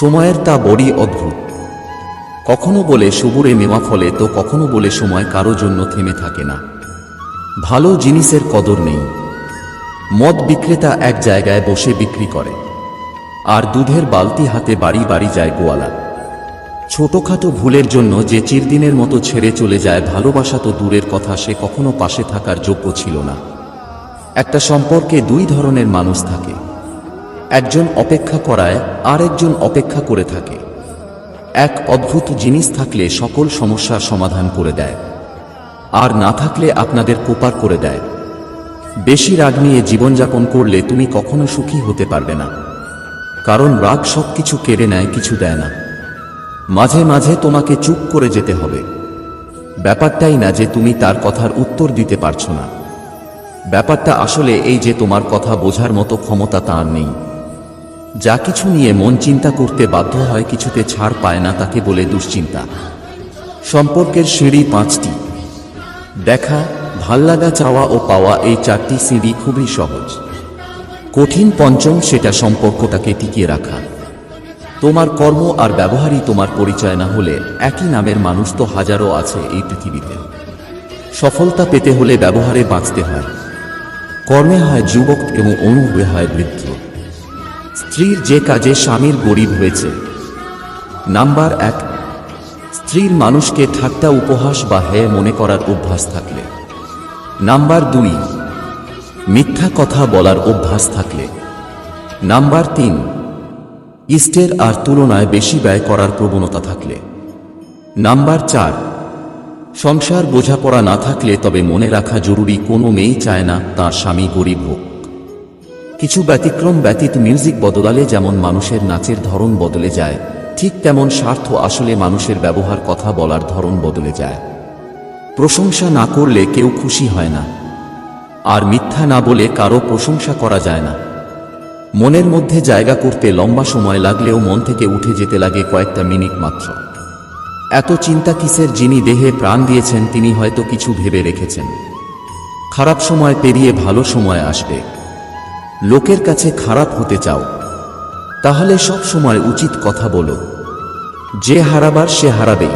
সময়ের তা বড়ই অদ্ভুত। কখনো বলে সবুরে নেওয়া ফলে তো কখনো বলে সময় কারও জন্য থেমে থাকে না। ভালো জিনিসের কদর নেই। মদ বিক্রেতা এক জায়গায় বসে বিক্রি করে। আর দুধের বালতি হাতে বাড়ি বাড়ি যায় গোয়ালা। ছোটখাটো ভুলের জন্য যে চিরদিনের মতো ছেড়ে চলে যায় ভালোবাসা তো দূরের কথা, সে কখনো পাশে থাকার যোগ্য ছিল না। একটা সম্পর্কে দুই ধরনের মানুষ থাকে। একজন অপেক্ষা করায় আর একজন অপেক্ষা করে থাকে। এক অদ্ভুত জিনিস থাকলে সকল সমস্যার সমাধান করে দেয়। আর না থাকলে আপনাদের কোপার করে দেয়। বেশি রাগ নিয়ে জীবনযাপন করলে তুমি কখনো সুখী হতে পারবে না। কারণ রাগ সব কিছু কেড়ে নেয়, কিছু দেয় না। মাঝে মাঝে তোমাকে চুপ করে যেতে হবে। ব্যাপারটাই না যে তুমি তার কথার উত্তর দিতে পারছ না। ব্যাপারটা আসলে এই যে তোমার কথা বোঝার মতো ক্ষমতা তার নেই। যা কিছু নিয়ে মন চিন্তা করতে বাধ্য হয় কিছুতে ছাড় পায় না তাকে বলে দুশ্চিন্তা। সম্পর্কের সিঁড়ি পাঁচটি। দেখা ভাল্লাগা চাওয়া ও পাওয়া এই চারটি সিঁড়ি খুবই সহজ। কঠিন পঞ্চম সেটা সম্পর্কটাকে টিকিয়ে রাখা। তোমার কর্ম আর ব্যবহারই তোমার পরিচয় না হলে একই নামের মানুষ তো হাজারো আছে এই পৃথিবীতে। সফলতা পেতে হলে ব্যবহারে বাঁচতে হয়। কর্মে হয় যুবক এবং অনুভবে হয় বৃদ্ধ। স্ত্রীর যে কাজে স্বামীর গরিব হয়েছে। নাম্বার এক, স্ত্রীর মানুষকে ঠাট্টা উপহাস বা হ্যাঁ মনে করার অভ্যাস থাকলে। নাম্বার দুই, মিথ্যা কথা বলার অভ্যাস থাকলে। নাম্বার তিন ইস্টের আর তুলনায় বেশি ব্যয় করার প্রবণতা থাকলে। নাম্বার চার, সংসার বোঝাপড়া না থাকলে তবে মনে রাখা জরুরি কোনো মেয়ে চায় না তার স্বামী গরিব হোক। কিছু ব্যতিক্রম ব্যতীত মিউজিক বদলালে যেমন মানুষের নাচের ধরন বদলে যায়, ঠিক তেমন স্বার্থ আসলে মানুষের ব্যবহার কথা বলার ধরন বদলে যায়। প্রশংসা না করলে কেউ খুশি হয় না, আর মিথ্যা না বলে কারও প্রশংসা করা যায় না। মনের মধ্যে জায়গা করতে লম্বা সময় লাগলেও মন থেকে উঠে যেতে লাগে কয়েকটা মিনিট মাত্র। এত চিন্তা কিসের যিনি দেহে প্রাণ দিয়েছেন তিনি হয়তো কিছু ভেবে রেখেছেন। খারাপ সময় পেরিয়ে ভালো সময় আসবে। লোকের কাছে খারাপ হতে চাও, তাহলে সব সময় উচিত কথা বলো। যে হারাবার সে হারাবেই।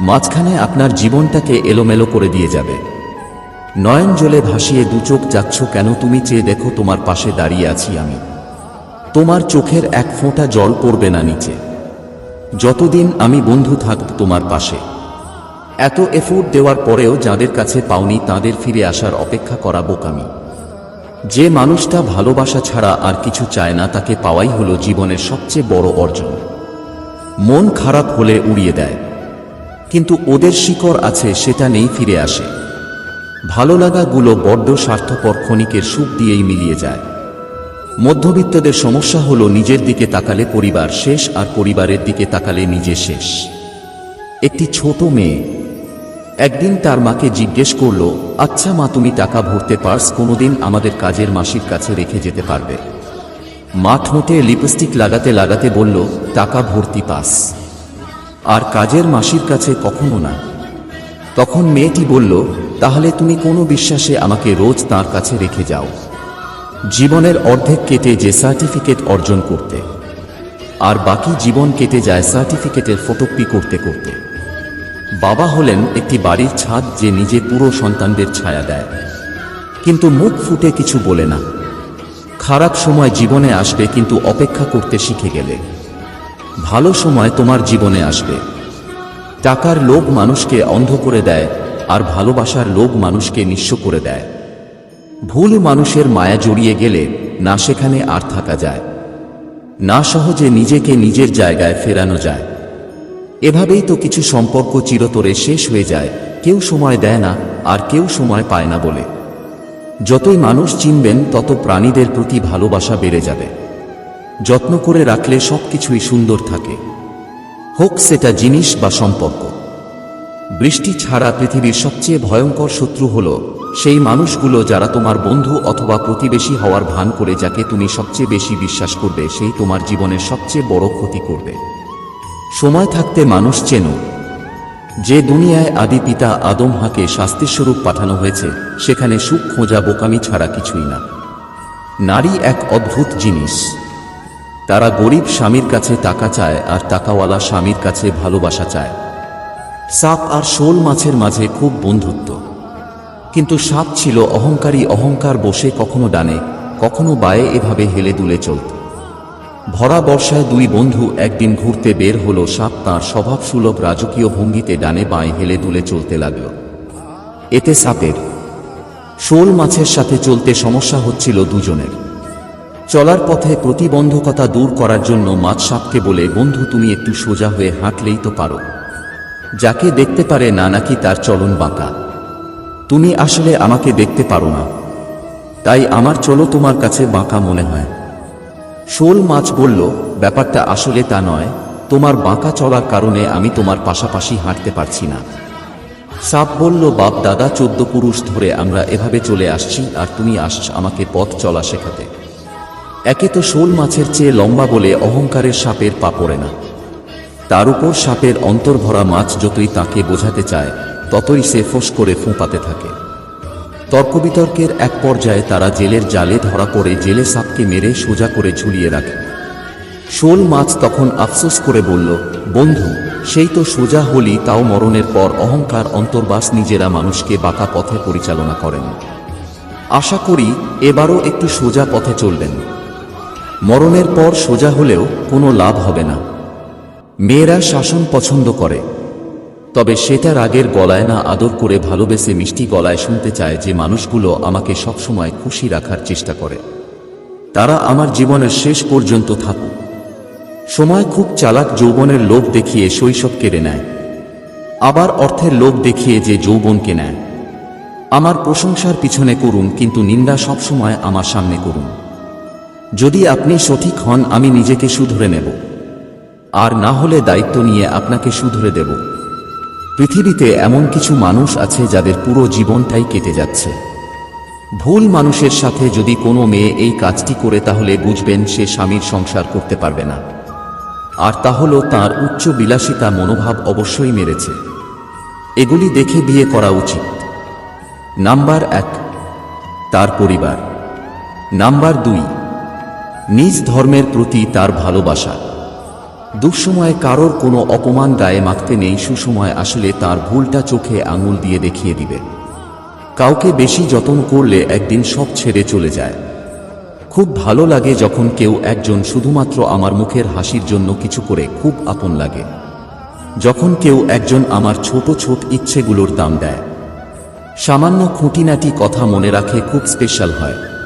মাঝখানে আপনার জীবনটাকে এলোমেলো করে দিয়ে যাবে। নয়ন জলে ভাসিয়ে দু চোখ যাচ্ছ কেন তুমি চেয়ে দেখো তোমার পাশে দাঁড়িয়ে আছি আমি। তোমার চোখের এক ফোঁটা জল পড়বে না নিচে। যতদিন আমি বন্ধু থাকব তোমার পাশে। এত এফোর্ট দেওয়ার পরেও যাদের কাছে পাওনি তাদের ফিরে আসার অপেক্ষা করা বোকামি। যে মানুষটা ভালোবাসা ছাড়া আর কিছু চায় না, তাকে পাওয়াই হলো জীবনের সবচেয়ে বড় অর্জন। মন খারাপ হলে উড়িয়ে দেয়। কিন্তু ওদের শিকড় আছে, সেটা নেই ফিরে আসে। ভালো লাগাগুলো বড্ড স্বার্থপর ক্ষণিকের সুখ দিয়েই মিলিয়ে যায়। মধ্যবিত্তদের সমস্যা হলো নিজের দিকে তাকালে পরিবার শেষ আর পরিবারের দিকে তাকালে নিজে শেষ। একটি ছোট মেয়ে একদিন তার মাকে জিজ্ঞেস করল আচ্ছা মা, তুমি টাকা ভরতে পার্স কোনোদিন আমাদের কাজের মাসির কাছে রেখে যেতে পারবে? মা ঠোঁটে লিপস্টিক লাগাতে লাগাতে বলল, টাকা ভর্তি পাস। আর কাজের মাসির কাছে কখনো না। তখন মেয়েটি বলল, তাহলে তুমি কোনো বিশ্বাসে আমাকে রোজ তার কাছে রেখে যাও। জীবনের অর্ধেক কেটে যে সার্টিফিকেট অর্জন করতে, আর বাকি জীবন কেটে যায় সার্টিফিকেটের ফটোকপি করতে করতে। বাবা হলেন একটি বাড়ির ছাদ যে নিজে পুরো সন্তানদের ছায়া দেয়। কিন্তু মুখ ফুটে কিছু বলে না। খারাপ সময় জীবনে আসবে কিন্তু অপেক্ষা করতে শিখে গেলে। ভালো সময় তোমার জীবনে আসবে। টাকার লোভ মানুষকে অন্ধ করে দেয় আর ভালোবাসার লোভ মানুষকে নিঃস্ব করে দেয়। ভুল মানুষের মায়া জড়িয়ে গেলে না সেখানে আর থাকা যায়। না সহজে নিজেকে নিজের জায়গায় ফেরানো যায়। এভাবেই তো কিছু সম্পর্ক চিরতরে শেষ হয়ে যায়, কেউ সময় দেয় না, আর কেউ সময় পায় না বলে। যতই মানুষ চিনবেন, তত প্রাণীদের প্রতি ভালোবাসা বেড়ে যাবে। যত্ন করে রাখলে সবকিছুই সুন্দর থাকে। হোক সেটা জিনিস বা সম্পর্ক। বৃষ্টি ছাড়া পৃথিবীর সবচেয়ে ভয়ঙ্কর শত্রু হল সেই মানুষগুলো যারা তোমার বন্ধু অথবা প্রতিবেশী হওয়ার ভান করে, যাকে তুমি সবচেয়ে বেশি বিশ্বাস করবে, সেই তোমার জীবনের সবচেয়ে বড় ক্ষতি করবে। সময় থাকতে মানুষ চেনো। যে দুনিয়ায় আদি পিতা আদম হাকে শাস্তিস্বরূপ পাঠানো হয়েছে, সেখানে সুখ খোঁজা বোকামি ছাড়া কিছুই না। নারী এক অদ্ভুত জিনিস। তারা গরিব স্বামীর কাছে টাকা চায় আর টাকাওয়ালা স্বামীর কাছে ভালোবাসা চায়। সাপ আর শোল মাছের মাঝে খুব বন্ধুত্ব। কিন্তু সাপ ছিল অহংকারী অহংকার বসে কখনো ডানে, কখনো বায়ে এভাবে হেলে দুলে চলত। ভরা বর্ষায় দুই বন্ধু একদিন ঘুরতে বের হলো, সাপ তাঁর স্বভাবসুলভ রাজকীয় ভঙ্গিতে ডানে বাঁয়ে হেলে দুলে চলতে লাগল। এতে সাপের শোল মাছের সাথে চলতে সমস্যা হচ্ছিল দুজনের। চলার পথে প্রতিবন্ধকতা দূর করার জন্য মাছ সাপকে বলে, বন্ধু, তুমি একটু সোজা হয়ে হাঁটলেই তো পারো। যাকে দেখতে পারে না, নাকি তার চলন বাঁকা। তুমি আসলে আমাকে দেখতে পারো না। তাই আমার চলো তোমার কাছে বাঁকা মনে হয়। শোল মাছ বলল, ব্যাপারটা আসলে তা নয়। তোমার বাঁকা চলার কারণে আমি তোমার পাশাপাশি হাঁটতে পারছি না। সাপ বলল, বাপ দাদা, চোদ্দ পুরুষ ধরে আমরা এভাবে চলে আসছি আর তুমি আসছ আমাকে পথ চলা শেখাতে। একে তো শোল মাছের চেয়ে লম্বা বলে অহংকারের সাপের পা পড়ে না। তার উপর সাপের অন্তর্ভরা মাছ যতই তাকে বোঝাতে চায়, ততই সে ফোঁস করে ফোঁপাতে থাকে। তর্কবিতর্কের এক পর্যায়ে তারা জেলের জালে ধরা পড়ে জেলে সাপকে মেরে সোজা করে ঝুলিয়ে রাখে। শোল মাছ তখন আফসোস করে বলল, বন্ধু, সেই তো সোজা হলি, তাও মরণের পর অহংকার অন্তর্বাস নিজেরা মানুষকে বাঁকা পথে পরিচালনা করেন। আশা করি এবারও একটু সোজা পথে চলবেন। মরণের পর সোজা হলেও কোনো লাভ হবে না। মেয়েরা শাসন পছন্দ করে। তবে সেটা আগের গলায় না আদর করে ভালোবেসে মিষ্টি গলায় শুনতে চায় যে মানুষগুলো আমাকে সবসময় খুশি রাখার চেষ্টা করে। তারা আমার জীবনের শেষ পর্যন্ত থাকুক। সময় খুব চালাক যৌবনের লোভ দেখিয়ে শৈশব কেড়ে নেয়। আবার অর্থের লোভ দেখিয়ে যে যৌবনকে নেয়। আমার প্রশংসার পিছনে করুন, কিন্তু নিন্দা সবসময় আমার সামনে করুন। যদি আপনি সঠিক হন, আমি নিজেকে শুধরে নেব। আর না হলে দায়িত্ব নিয়ে আপনাকে শুধরে দেব। পৃথিবীতে এমন কিছু মানুষ আছে যাদের পুরো জীবনটাই কেটে যাচ্ছে। ভুল মানুষের সাথে যদি কোনো মেয়ে এই কাজটি করে তাহলে বুঝবেন সে স্বামীর সংসার করতে পারবে না। আর তা হল তাঁর উচ্চ বিলাসিতা মনোভাব অবশ্যই মেরেছে। এগুলি দেখে বিয়ে করা উচিত। নাম্বার এক, তার পরিবার। নাম্বার দুই, নিজ ধর্মের প্রতি তার ভালোবাসা। দুঃসময়ে কারোর কোনো অপমান গায়ে মাখতে নেই, সুসময় আসলে তার ভুলটা চোখে আঙুল দিয়ে দেখিয়ে দিবে। কাউকে বেশি যত্ন করলে একদিন সব ছেড়ে চলে যায়। খুব ভালো লাগে যখন কেউ একজন শুধুমাত্র আমার মুখের হাসির জন্য কিছু করে খুব আপন লাগে। যখন কেউ একজন আমার ছোট ছোট ইচ্ছেগুলোর দাম দেয়। সামান্য খুঁটিনাটি কথা মনে রাখে খুব স্পেশাল হয়।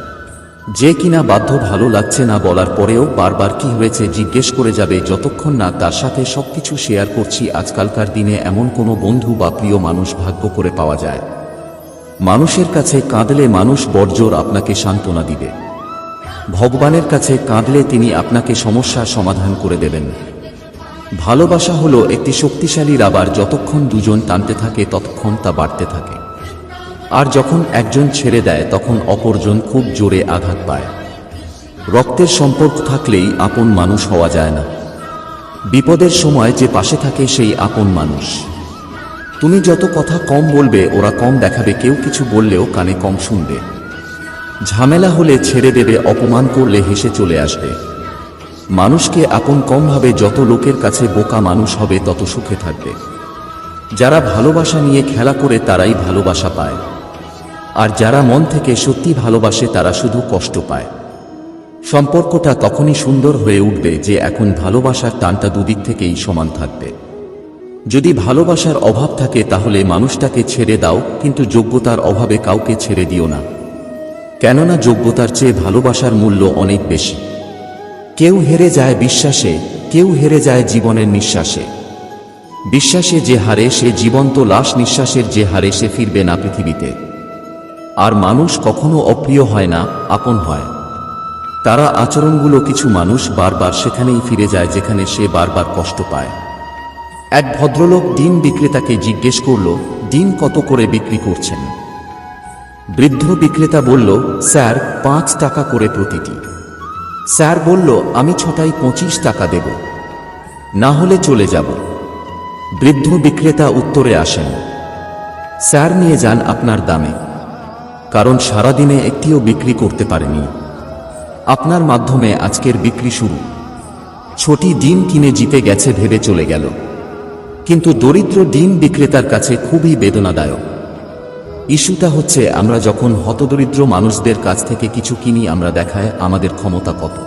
যে কিনা বাধ্য ভালো লাগছে না বলার পরেও বারবার কি হয়েছে জিজ্ঞেস করে যাবে যতক্ষণ না তার সাথে সবকিছু শেয়ার করছি আজকালকার দিনে এমন কোনো বন্ধু বা প্রিয় মানুষ ভাগ্য করে পাওয়া যায়। মানুষের কাছে কাঁদলে মানুষ বর্জর আপনাকে সান্ত্বনা দিবে। ভগবানের কাছে কাঁদলে তিনি আপনাকে সমস্যার সমাধান করে দেবেন। ভালোবাসা হলো একটি শক্তিশালী রাবার যতক্ষণ দুজন টানতে থাকে ততক্ষণ তা বাড়তে থাকে। আর যখন একজন ছেড়ে দেয়, তখন অপরজন খুব জোরে আঘাত পায়। রক্তের সম্পর্ক থাকলেই আপন মানুষ হওয়া যায় না। বিপদের সময় যে পাশে থাকে সেই আপন মানুষ। তুমি যত কথা কম বলবে, ওরা কম দেখাবে, কেউ কিছু বললেও কানে কম শুনবে। ঝামেলা হলে ছেড়ে দেবে, অপমান করলে হেসে চলে আসবে। মানুষকে আপন কম ভাবে যত লোকের কাছে বোকা মানুষ হবে, তত সুখে থাকবে। যারা ভালোবাসা নিয়ে খেলা করে, তারাই ভালোবাসা পায়। আর যারা মন থেকে সত্যি ভালোবাসে তারা শুধু কষ্ট পায়। সম্পর্কটা তখনই সুন্দর হয়ে উঠবে যে এখন ভালোবাসার টানটা দুদিক থেকেই সমান থাকবে। যদি ভালোবাসার অভাব থাকে তাহলে মানুষটাকে ছেড়ে দাও, কিন্তু যোগ্যতার অভাবে কাউকে ছেড়ে দিও না। কেননা যোগ্যতার চেয়ে ভালোবাসার মূল্য অনেক বেশি। কেউ হেরে যায় বিশ্বাসে, কেউ হেরে যায় জীবনের নিঃশ্বাসে। বিশ্বাসে যে হারে সে জীবন্ত লাশ, নিঃশ্বাসের যে হারে সে ফিরবে না পৃথিবীতে। আর মানুষ কখনো অপ্রিয় হয় না, আপন হয়। তারা আচরণগুলো কিছু মানুষ বারবার সেখানেই ফিরে যায় যেখানে সে বারবার কষ্ট পায়। এক ভদ্রলোক ডিম বিক্রেতাকে জিজ্ঞেস করল ডিম কত করে বিক্রি করছেন? বৃদ্ধ বিক্রেতা বলল, স্যার, পাঁচ টাকা করে প্রতিটি। স্যার বলল, আমি ছটাই পঁচিশ টাকা দেব। না হলে চলে যাব। বৃদ্ধ বিক্রেতা উত্তরে আসেন, স্যার, নিয়ে যান আপনার দামে। কারণ সারাদিনে একটিও বিক্রি করতে পারেনি। আপনার মাধ্যমে আজকের বিক্রি শুরু। ছোটি ডিম কিনে জিতে গেছে ভেবে চলে গেল। কিন্তু দরিদ্র ডিম বিক্রেতার কাছে খুবই বেদনাদায়ক। ইস্যুটা হচ্ছে আমরা যখন হতদরিদ্র মানুষদের কাছ থেকে কিছু কিনি আমরা দেখায় আমাদের ক্ষমতা কত।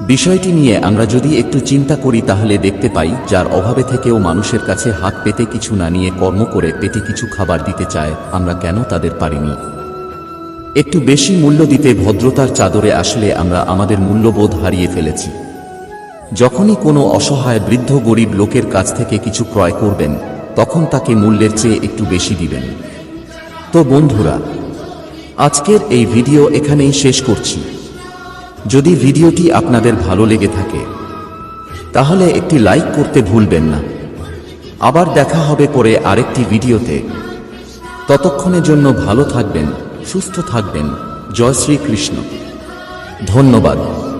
বিষয়টি নিয়ে আমরা যদি একটু চিন্তা করি তাহলে দেখতে পাই, যার অভাবে থেকেও মানুষের কাছে হাত পেতে কিছু না নিয়ে কর্ম করে পেটে কিছু খাবার দিতে চায়, আমরা কেন তাদের পারিনি? একটু বেশি মূল্য দিতে ভদ্রতার চাদরে আসলে আমরা আমাদের মূল্যবোধ হারিয়ে ফেলেছি। যখনই কোনো অসহায় বৃদ্ধ গরিব লোকের কাছ থেকে কিছু ক্রয় করবেন, তখন তাকে মূল্যের চেয়ে একটু বেশি দিবেন। তো বন্ধুরা, আজকের এই ভিডিও এখানেই শেষ করছি। যদি ভিডিওটি আপনাদের ভালো লেগে থাকে, তাহলে একটি লাইক করতে ভুলবেন না। আবার দেখা হবে পরে আরেকটি ভিডিওতে। ততক্ষণের জন্য ভালো থাকবেন। সুস্থ থাকবেন। জয় শ্রীকৃষ্ণ। ধন্যবাদ।